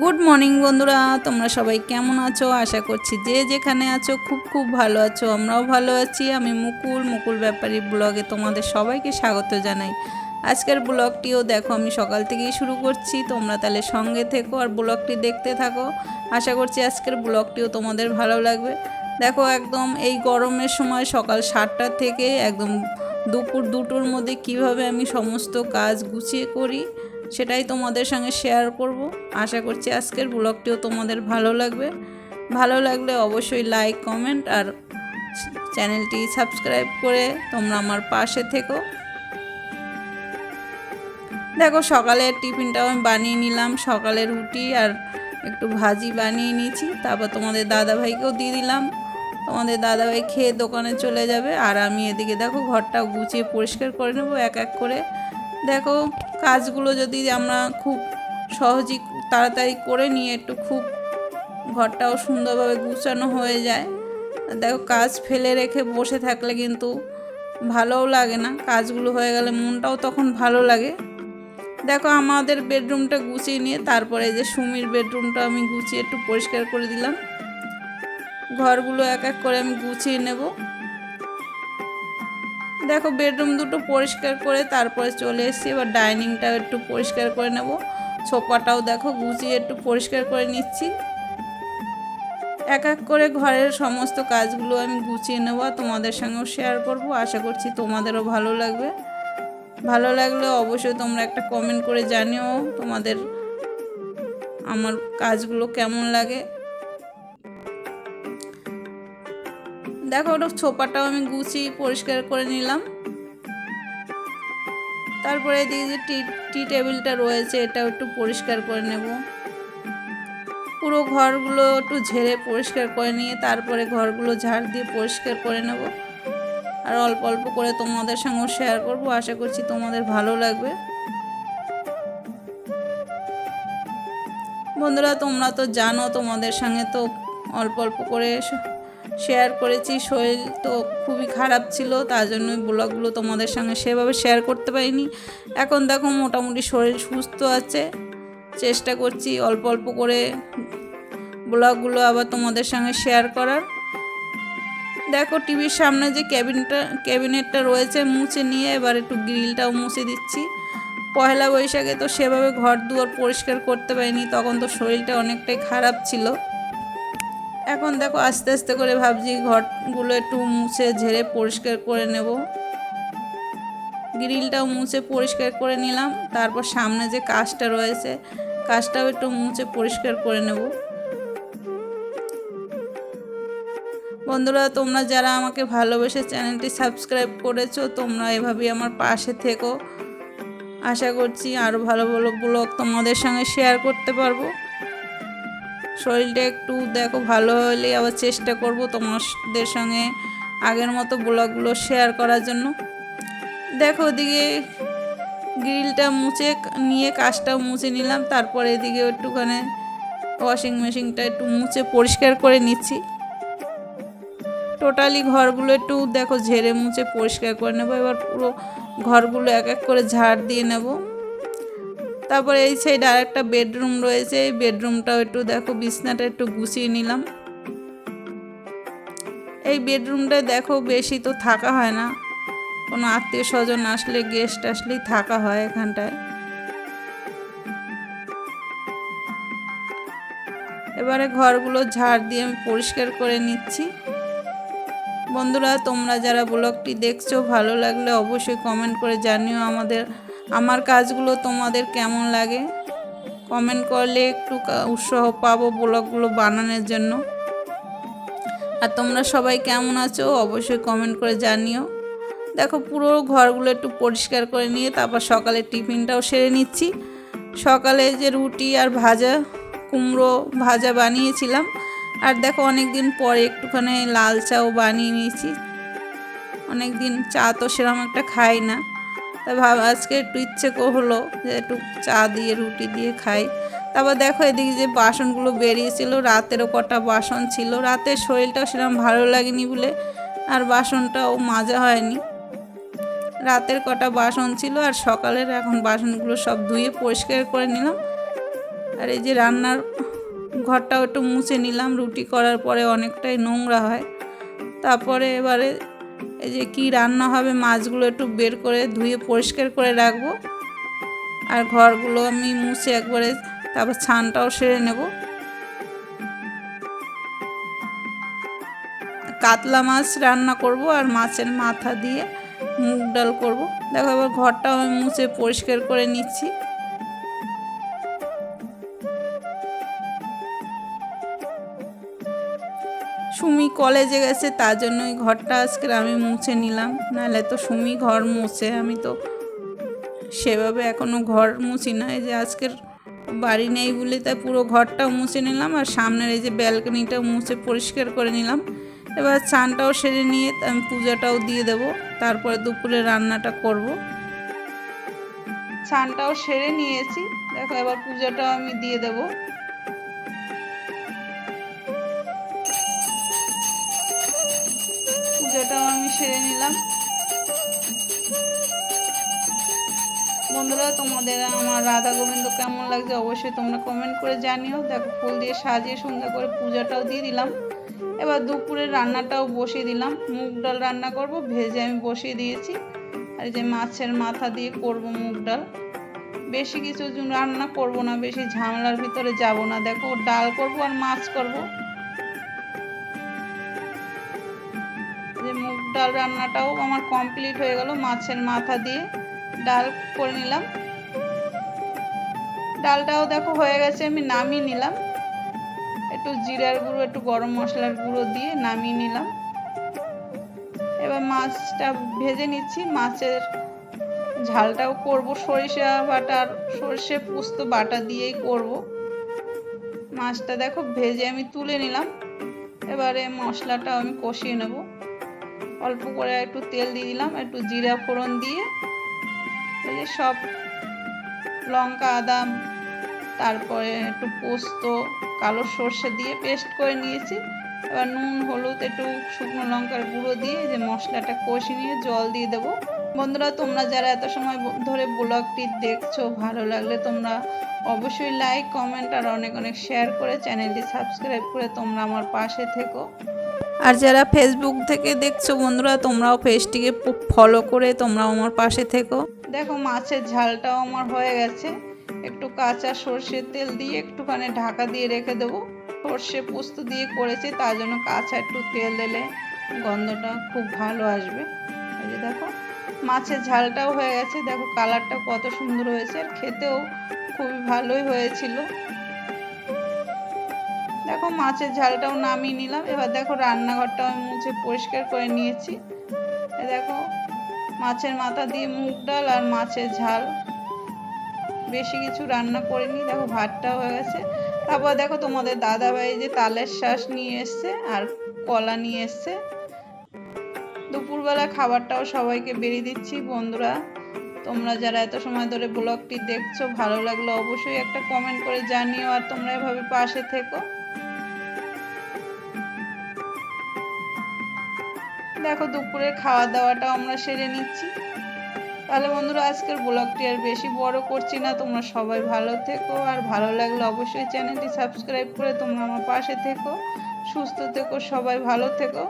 Good morning বন্ধুরা, তোমরা সবাই কেমন আছো? আশা করছি যে যেখানে আছো খুব খুব ভালো আছো, আমরাও ভালো আছি। আমি মুকুল মুকুল ব্যাপারী ব্লগে তোমাদের সবাইকে স্বাগত জানাই। আজকের ব্লগটিও দেখো, আমি সকাল থেকেই শুরু করছি, তোমরা তাহলে সঙ্গে থেকো আর ব্লগটি দেখতে থাকো। আশা করছি আজকের ব্লগটিও তোমাদের ভালো লাগবে। দেখো একদম এই গরমের সময় সকাল সাতটা থেকে একদম দুপুর দুটোর মধ্যে কীভাবে আমি সমস্ত কাজ গুছিয়ে করি সেটাই তোমাদের সঙ্গে শেয়ার করব। আশা করছি আজকের ব্লগটিও তোমাদের ভালো লাগবে। ভালো লাগলে অবশ্যই লাইক কমেন্ট আর চ্যানেলটি সাবস্ক্রাইব করে তোমরা আমার পাশে থেকো। দেখো সকালের টিফিনটাও আমি বানিয়ে নিলাম। সকালে রুটি আর একটু ভাজি বানিয়ে নিয়েছি। তারপর তোমাদের দাদাভাইকেও দিয়ে দিলাম। তোমাদের দাদাভাই খেয়ে দোকানে চলে যাবে। আর আমি এদিকে দেখো ঘরটা গুছিয়ে পরিষ্কার করে নেব এক এক করে। দেখো, কাজগুলো যদি আমরা খুব সহজেই তাড়াতাড়ি করে নিয়ে একটু খুব ঘরটাও সুন্দরভাবে গুছানো হয়ে যায়। দেখো, কাজ ফেলে রেখে বসে থাকলে কিন্তু ভালোও লাগে না। কাজগুলো হয়ে গেলে মনটাও তখন ভালো লাগে। দেখো, আমাদের বেডরুমটা গুছিয়ে নিয়ে তারপরে যে সুমির বেডরুমটা আমি গুছিয়ে একটু পরিষ্কার করে দিলাম। ঘরগুলো এক এক করে আমি গুছিয়ে নেব। দেখো বেডরুম দুটো পরিষ্কার করে তারপরে চলে এসেছি। এবার ডাইনিংটাও একটু পরিষ্কার করে নেব। সোফাটাও দেখো, গুছিয়ে একটু পরিষ্কার করে নিচ্ছি। এক এক করে ঘরের সমস্ত কাজগুলো আমি গুছিয়ে নেব তোমাদের সঙ্গেও শেয়ার করব। আশা করছি তোমাদেরও ভালো লাগবে। ভালো লাগলে অবশ্যই তোমরা একটা কমেন্ট করে জানিও তোমাদের আমার কাজগুলো কেমন লাগে। দেখো ওটা ছোপাটাও আমি গুছিয়ে পরিষ্কার করে নিলাম। তারপরে এদিকে যে টি টি টেবিলটা রয়েছে, এটাও একটু পরিষ্কার করে নেব। পুরো ঘরগুলো একটু ঝেড়ে পরিষ্কার করে নিয়ে তারপরে ঘরগুলো ঝাড় দিয়ে পরিষ্কার করে নেব। আর অল্প অল্প করে তোমাদের সঙ্গেও শেয়ার করব, আশা করছি তোমাদের ভালো লাগবে। বন্ধুরা, তোমরা তো জানো, তোমাদের সঙ্গে তো অল্প অল্প করে শেয়ার করেছি। শরীর তো খুবই খারাপ ছিল, তার জন্যই ব্লগগুলো তোমাদের সঙ্গে সেভাবে শেয়ার করতে পারিনি। এখন দেখো মোটামুটি শরীর সুস্থ আছে, চেষ্টা করছি অল্প অল্প করে ব্লগগুলো আবার তোমাদের সঙ্গে শেয়ার করার। দেখো টিভির সামনে যে ক্যাবিনটা, ক্যাবিনেটটা রয়েছে, মুছে নিয়ে এবার একটু গ্রিলটাও মুছে দিচ্ছি। পয়লা বৈশাখে তো সেভাবে ঘর দুয়ার পরিষ্কার করতে পারিনি, তখন তো শরীরটা অনেকটাই খারাপ ছিল। এখন দেখো আস্তে আস্তে করে ভাবছি ঘরগুলো একটু মুছে ঝেড়ে পরিষ্কার করে নেব। গ্রিলটাও মুছে পরিষ্কার করে নিলাম। তারপর সামনে যে কাজটা রয়েছে, কাজটাও একটু মুছে পরিষ্কার করে নেব। বন্ধুরা, তোমরা যারা আমাকে ভালোবেসে চ্যানেলটি সাবস্ক্রাইব করেছ, তোমরা এভাবেই আমার পাশে থেকো। আশা করছি আরও ভালো ভালো ব্লগ তোমাদের সঙ্গে শেয়ার করতে পারব। শরীরটা একটু দেখো ভালো হলে আবার চেষ্টা করব তোমাদের সঙ্গে আগের মতো ব্লগগুলো শেয়ার করার জন্য। দেখো ওদিকে গ্রিলটা মুছে নিয়ে কাজটাও মুছে নিলাম, তারপরে এদিকে একটুখানি ওয়াশিং মেশিনটা একটু মুছে পরিষ্কার করে নিচ্ছি। টোটালি ঘরগুলো একটু দেখো ঝেড়ে মুছে পরিষ্কার করে নেব, এবার পুরো ঘরগুলো এক এক করে ঝাড় দিয়ে নেব। তারপরে এই সাইডে আর একটা বেডরুম রয়েছে। এই বেডরুমটাও একটু দেখো, বিছনাটা একটু গুছিয়ে নিলাম। এই বেডরুমটায় দেখো, বেশি তো থাকা হয় না। কোনো আত্মীয় স্বজন আসলে গেস্ট আসলেই থাকা হয় এখানটায়। এবারে ঘরগুলো ঝাড় দিয়ে আমি পরিষ্কার করে নিচ্ছি। বন্ধুরা, তোমরা যারা ব্লগটি দেখছ, ভালো লাগলে অবশ্যই কমেন্ট করে জানিও আমাদের। আমার কাজগুলো তোমাদের কেমন লাগে? কমেন্ট করলে একটু উৎসাহ পাবো ব্লগগুলো বানানোর জন্য। আর তোমরা সবাই কেমন আছো অবশ্যই কমেন্ট করে জানিও। দেখো পুরো ঘরগুলো একটু পরিষ্কার করে নিয়ে তারপর সকালে টিফিনটাও সেরে নিচ্ছি। সকালে যে রুটি আর ভাজা, কুমড়ো ভাজা বানিয়েছিলাম। আর দেখো অনেক দিন পরে একটুখানি লাল চাও বানিয়ে নিয়েছি। অনেক দিন চা তো সেরকম একটা খাই না। তা ভাব আজকে একটু ইচ্ছে হলো যে একটু চা দিয়ে, রুটি দিয়ে খাই। তারপর দেখো এদিকে যে বাসনগুলো বেরিয়েছিল, রাতেরও কটা বাসন ছিল। রাতের শরীরটাও সেরকম ভালো লাগেনি বলে আর বাসনটাও মাজা হয়নি। রাতের কটা বাসন ছিল আর সকালের এখন বাসনগুলো সব ধুয়ে পরিষ্কার করে নিলাম। আর এই যে রান্নার ঘরটাও একটু মুছে নিলাম। রুটি করার পরে অনেকটাই নোংরা হয়। তারপরে এবারে এই যে কি রান্না হবে মাছগুলো একটু বের করে ধুয়ে পরিষ্কার করে রাখব। আর ঘরগুলো আমি মুছে একবারে তারপর ছানটাও সেরে নেব। কাতলা মাছ রান্না করব আর মাছের মাথা দিয়ে মুগ ডাল করব। দেখো এবার ঘরটাও আমি মুছে পরিষ্কার করে নিচ্ছি। সুমি কলেজে গেছে, তার জন্য ওই ঘরটা আজকে আমি মুছে নিলাম। নাহলে তো সুমি ঘর মুছে, আমি তো সেভাবে এখনও ঘর মুছি না। এই যে আজকের বাড়ি নেই বলে তাই পুরো ঘরটাও মুছে নিলাম, আর সামনের এই যে ব্যালকনিটাও মুছে পরিষ্কার করে নিলাম। এবার চানটাও সেরে নিয়ে আমি পূজাটাও দিয়ে দেব, তারপরে দুপুরে রান্নাটা করব। চানটাও সেরে নিয়েছি, দেখো এবার পূজাটাও আমি দিয়ে দেবো। সেরে নিলাম। বন্ধুরা, তোমাদের আমার রাধা গোবিন্দ কেমন লাগছে অবশ্যই তোমরা কমেন্ট করে জানিও। দেখো, ফুল দিয়ে সাজিয়ে সুন্দর করে পূজাটাও দিয়ে দিলাম। এবার দুপুরে রান্নাটাও বসিয়ে দিলাম। মুগ ডাল রান্না করব, ভেজে আমি বসিয়ে দিয়েছি। আর যে মাছের মাথা দিয়ে করব মুগ ডাল। বেশি কিছু রান্না করব না, বেশি ঝামেলার ভিতরে যাব না। দেখো, ডাল করব আর মাছ করব। যে মুগ ডাল রান্নাটাও আমার কমপ্লিট হয়ে গেল মাছের মাথা দিয়ে। ডাল করে নিলাম। ডালটাও দেখো হয়ে গেছে, আমি নামিয়ে নিলাম। একটু জিরার গুঁড়ো, একটু গরম মশলার গুঁড়ো দিয়ে নামিয়ে নিলাম। এবার মাছটা ভেজে নিচ্ছি। মাছের ঝালটাও করব। সরিষা বাটার, সর্ষে পুস্ত বাটা দিয়েই করব। মাছটা দেখো ভেজে আমি তুলে নিলাম। এবারে মশলাটাও আমি কষিয়ে নেব। অল্প করে একটু তেল দিয়ে দিলাম, একটু জিরা ফোড়ন দিয়ে এই সব লঙ্কা, আদা, তারপরে একটু পোস্ত, কালো সর্ষে দিয়ে পেস্ট করে নিয়েছি। এবার নুন, হলুদ, একটু শুকনো লঙ্কার গুঁড়ো দিয়ে যে মশলাটা কষি নিয়ে জল দিয়ে দেবো। বন্ধুরা, তোমরা যারা এত সময় ধরে ব্লগটি দেখছ, ভালো লাগলে তোমরা অবশ্যই লাইক কমেন্ট আর অনেক অনেক শেয়ার করে চ্যানেলটি সাবস্ক্রাইব করে তোমরা আমার পাশে থেকো। আর যারা ফেসবুক থেকে দেখছ বন্ধুরা, তোমরাও পেজটিকে ফলো করে তোমরাও আমার পাশে থেকো। দেখো, মাছের ঝালটাও আমার হয়ে গেছে। একটু কাঁচা সর্ষের তেল দিয়ে একটুখানি ঢাকা দিয়ে রেখে দেবো। সর্ষে পোস্ত দিয়ে করেছি, তার জন্য কাঁচা একটু তেল দিলে গন্ধটা খুব ভালো আসবে। এই যে দেখো, মাছের ঝালটাও হয়ে গেছে। দেখো কালারটা কত সুন্দর হয়েছে। আর খেতেও খুবই ভালোই হয়েছিল। দেখো, মাছের ঝালটাও নামিয়ে নিলাম। এবার দেখো, রান্নাঘরটাও আমি মুছে পরিষ্কার করে নিয়েছি। দেখো, মাছের মাথা দিয়ে মুগ ডাল আর মাছের ঝাল। বেশি কিছু রান্না করিনি, দেখো ভাতটা হয়ে গেছে। তারপর দেখো, তোমাদের দাদা ভাই যে তালের শ্বাস নিয়ে এসছে আর কলা নিয়ে এসছে। দুপুরবেলা খাবারটাও সবাইকে বেরিয়ে দিচ্ছি, বন্ধুরা। তোমরা যারা এত সময় ধরে ব্লগটি দেখছ, ভালো লাগল অবশ্যই একটা কমেন্ট করে জানিও আর তোমরা এভাবে পাশে থেকো। দেখো দুপুরে খাওয়া দাওয়াটাও আমরা সেরে নিচ্ছি। তাহলে বন্ধুরা, আজকের ব্লগটি আর বেশি বড় করছি না। তোমরা সবাই ভালো থেকো। আর ভালো লাগলে অবশ্যই চ্যানেলটি সাবস্ক্রাইব করে তোমরা আমার পাশে থেকো। সুস্থ থেকো, সবাই ভালো থেকো।